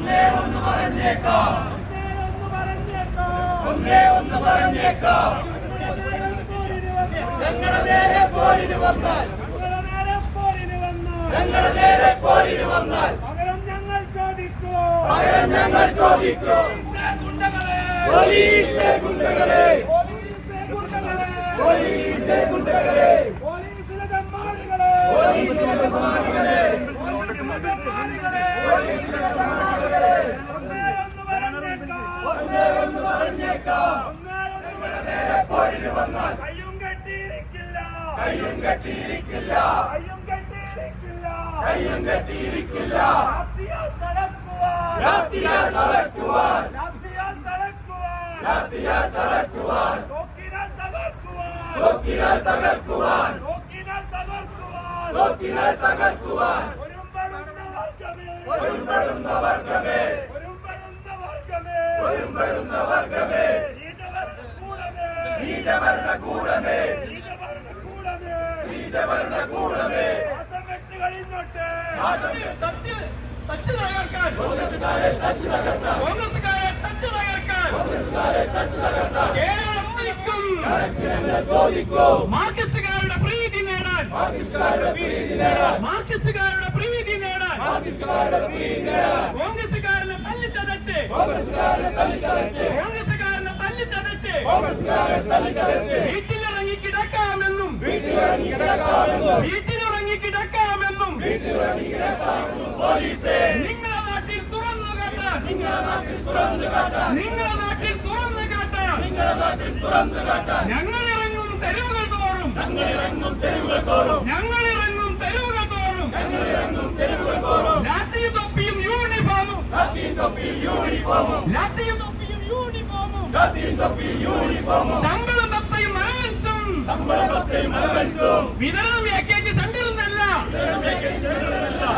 പറഞ്ഞേക്കാം ഒന്നേ ഒന്ന് പറഞ്ഞേക്കാം ഞങ്ങളുടെ നേരെ പോരിന് വന്നാൽ ഞങ്ങളുടെ നേരെ പോരിന് വന്നാൽ ഞങ്ങൾ ചോദിക്കോ. പകരം ഞങ്ങൾ ചോദിക്കും. പോലീസ് ഗുണ്ടകളെ പോലീസ് ഗുണ്ടകളെ പോലീസിലെ തെമ്മാടികളെ പോലീസിലെ ബഹുമാനികളെ ഒന്നേ ഒന്ന് പറഞ്ഞേക്കാം ഒന്നേ ഒന്ന് പറഞ്ഞേക്കാം ഒന്നേ ഒന്ന് നേരെ പോരിന് വന്നാൽ കയ്യും കെട്ടിയിരിക്കില്ല കയ്യും കെട്ടിയിരിക്കില്ല. കയ്യും കെട്ടിയിരിക്കില്ല. കയ്യും കെട്ടിയിരിക്കില്ല. രാത്രിയാൽ തളക്കുവാൻ. രാത്രിയാൽ തളക്കുവാൻ. രാത്രിയാൽ തളർക്കുവാൻ രാത്രിയാൽ തളർക്കുവാൻ തോക്കിനാൽ തകർക്കുവാൻ. നോക്കിനാൽ തകർക്കുവാൻ. നോക്കിനാൽ തകർക്കുവാൻ. തോക്കിനാൽ തകർക്കുവാൻ. ഒരുമ്പെടുന്ന വർഗമേ ഒരുമ്പെടുന്ന വർഗമേ ഒരുമ്പെടുന്ന വർഗമേ ഒരുമ്പെടുന്ന വർഗമേ നീതവരുടെ കൂടമേ നീതവർണ കൂടമേ നീതവരുടെ കൂടമേ നീതവർണ കൂടമേ മാസം വെട്ട് കഴിഞ്ഞോട്ടെ തച്ച് തകർക്കാൻ. കോൺഗ്രസുകാരെ തച്ചു തകർത്ത കോൺഗ്രസുകാരെ തച്ച് തകർക്കാൻ. കോൺഗ്രസുകാരെ തച്ചു തകർത്ത കേരളത്തിലേക്കും ഞങ്ങൾ ചോദിക്കും. മാർക്സിസ്റ്റുകാരുടെ പ്രീതി നേടാൻ. പാകിസ്ഥാനുടെ പ്രീതി നേടാൻ. മാർക്സിസ്റ്റുകാരുടെ പ്രീതി നേടാൻ. പ്രീതി കിടക്കാമെന്നും വീട്ടിലിറങ്ങി കിടക്കാമെന്നും പോലീസേ. നിങ്ങളുടെ നാട്ടിൽ തുറന്നു കാട്ടാൻ. നിങ്ങളുടെ നാട്ടിൽ തുറന്നു കാട്ടാൻ. നിങ്ങളുടെ നാട്ടിൽ തുറന്നു കാട്ടാൻ. നിങ്ങളുടെ നാട്ടിൽ തുറന്നു കാട്ടാൻ. ഞങ്ങൾ ഇറങ്ങും തെരുവുകൾ തോറും. ഞങ്ങൾ ഇറങ്ങും തെരുവുകൾ തോറും. ഞങ്ങൾ ഇറങ്ങും തെരുവുകൾ തോറും. ഞങ്ങൾ ഇറങ്ങും തെരുവുകൾ തോറും. ലാത്തി തൊപ്പിയും യൂണിഫോമും. കത്തിയും തൊപ്പിയും യൂണിഫോമും. ലാത്തിയും തൊപ്പിയും യൂണിഫോമും. കത്തിയും തൊപ്പിയും യൂണിഫോമും. ശമ്പളം വിതരണം വ്യാഖ്യാനിച്ച് സെന്ററിൽ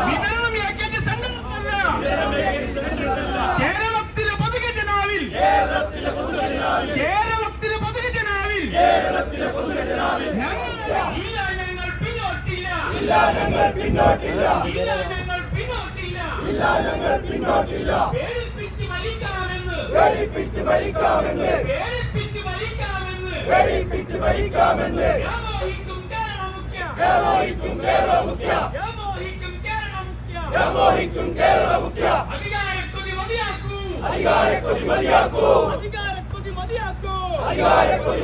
വിതരണം വ്യാഖ്യാനിച്ച് സെന്ററിൽ കേരളത്തിലെ കേരളത്തിലെ പൊതുജനാവിൽ കേരളത്തിലെ പൊതുജനാവിൽ ഞങ്ങൾ ഇല്ല ഞങ്ങൾ പിന്നോട്ടില്ല ഇല്ല ഞങ്ങൾ പിന്നോട്ടില്ല. ഇല്ല ഞങ്ങൾ പിന്നോട്ടില്ല. ഇല്ല ഞങ്ങൾ പിന്നോട്ടില്ല. പേടിപ്പിച്ച് മരിക്കാമെന്ന്. പേടിപ്പിച്ച് ഭരിക്കാമെന്ന് പേടിപ്പിച്ച് പേടിപ്പിച്ച് ഭരിക്കാമെന്ന്. വ്യാമോഹിക്കും കേരള മുഖ്യ. വ്യാമോഹിക്കും കേരള മുഖ്യ. അധികാരക്കൊതി മതിയാക്കൂ. അധികാരക്കൊതി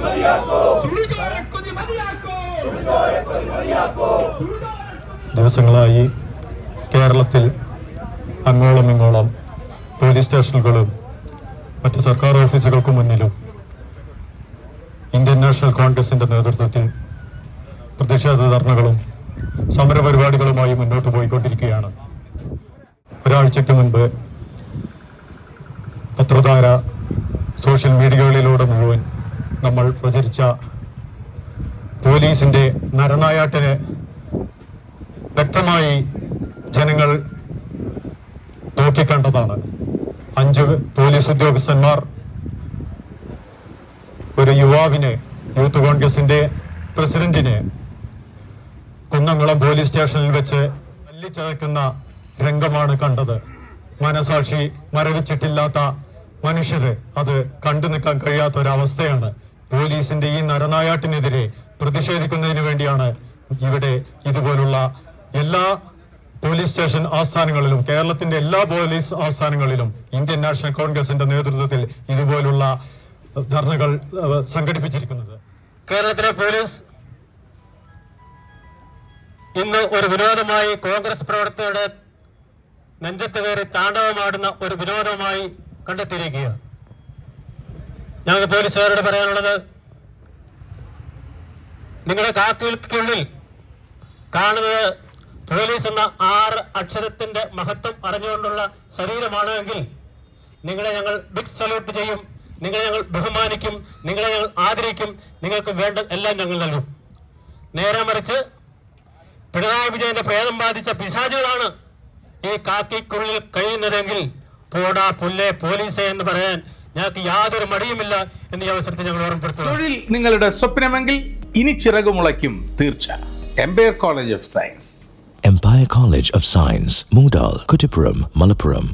മതിയാക്കൂ. ദിവസങ്ങളായി കേരളത്തിൽ അങ്ങോളം ഇങ്ങോളം പോലീസ് സ്റ്റേഷനുകളും മറ്റ് സർക്കാർ ഓഫീസുകൾക്ക് മുന്നിലും നാഷണൽ കോൺഗ്രസിന്റെ നേതൃത്വത്തിൽ പ്രതിഷേധ ധർണകളും സമരപരിപാടികളുമായി മുന്നോട്ട് പോയിക്കൊണ്ടിരിക്കുകയാണ്. ഒരാഴ്ചയ്ക്ക് മുൻപ് പത്രധാര സോഷ്യൽ മീഡിയകളിലൂടെ മുഴുവൻ നമ്മൾ പ്രചരിച്ച പോലീസിന്റെ നരനായാട്ടിന് വ്യക്തമായി ജനങ്ങൾ നോക്കിക്കണ്ടതാണ്. അഞ്ച് പോലീസ് ഉദ്യോഗസ്ഥന്മാർ ഒരു യുവാവിനെ യൂത്ത് കോൺഗ്രസിന്റെ പ്രസിഡന്റിനെ കുന്നംകുളം പോലീസ് സ്റ്റേഷനിൽ വെച്ച് തല്ലിച്ചതയ്ക്കുന്ന രംഗമാണ് കണ്ടത്. മനസാക്ഷി മരവിച്ചിട്ടില്ലാത്ത മനുഷ്യര് അത് കണ്ടു നിൽക്കാൻ കഴിയാത്ത ഒരവസ്ഥയാണ് പോലീസിന്റെ ഈ നരനായാട്ടിനെതിരെ പ്രതിഷേധിക്കുന്നതിന് വേണ്ടിയാണ് ഇവിടെ ഇതുപോലുള്ള എല്ലാ പോലീസ് സ്റ്റേഷൻ ആസ്ഥാനങ്ങളിലും കേരളത്തിന്റെ എല്ലാ പോലീസ് ആസ്ഥാനങ്ങളിലും ഇന്ത്യൻ നാഷണൽ കോൺഗ്രസിന്റെ നേതൃത്വത്തിൽ ഇതുപോലുള്ള ധർണകൾ സംഘടിപ്പിച്ചിരിക്കുന്നത്. കേരളത്തിലെ പോലീസ് ഇന്ന് ഒരു വിനോദമായി കോൺഗ്രസ് പ്രവർത്തകരുടെ നെഞ്ചത്ത് കയറി താണ്ഡവമാടുന്ന ഒരു വിനോദമായി കണ്ടെത്തിയിരിക്കുക ഞങ്ങൾക്ക് പോലീസുകാരോട് പറയാനുള്ളത് നിങ്ങളുടെ കാക്കുകൾക്കുള്ളിൽ കാണുന്നത് പോലീസ് എന്ന ആറ് അക്ഷരത്തിന്റെ മഹത്വം അറിഞ്ഞുകൊണ്ടുള്ള ശരീരമാണെങ്കിൽ നിങ്ങളെ ഞങ്ങൾ ബിഗ് സല്യൂട്ട് ചെയ്യും. നിങ്ങളെ ഞങ്ങൾ ബഹുമാനിക്കും നിങ്ങളെ ഞങ്ങൾ ആദരിക്കും നിങ്ങൾക്ക് വേണ്ട എല്ലാം ഞങ്ങൾ നൽകും. നേരെ മറിച്ച് പിണറായി വിജയന്റെ പ്രേതം ബാധിച്ച പിശാചുകളാണ് ഈ കാക്കിക്കുള്ളിൽ കഴിയുന്നതെങ്കിൽ പോടാ പുല്ലേ പോലീസേ എന്ന് പറയാൻ ഞങ്ങൾക്ക് യാതൊരു മടിയുമില്ല എന്ന ഈ അവസരത്തിൽ ഞങ്ങൾ ഓർമ്മപ്പെടുത്തുന്നു. തൊഴിൽ നിങ്ങളുടെ സ്വപ്നമെങ്കിൽ ഇനി ചിറകുമുളയ്ക്കും തീർച്ച. Empire College of Science Empire College of Science, Mudal, Kutipuram, Malappuram.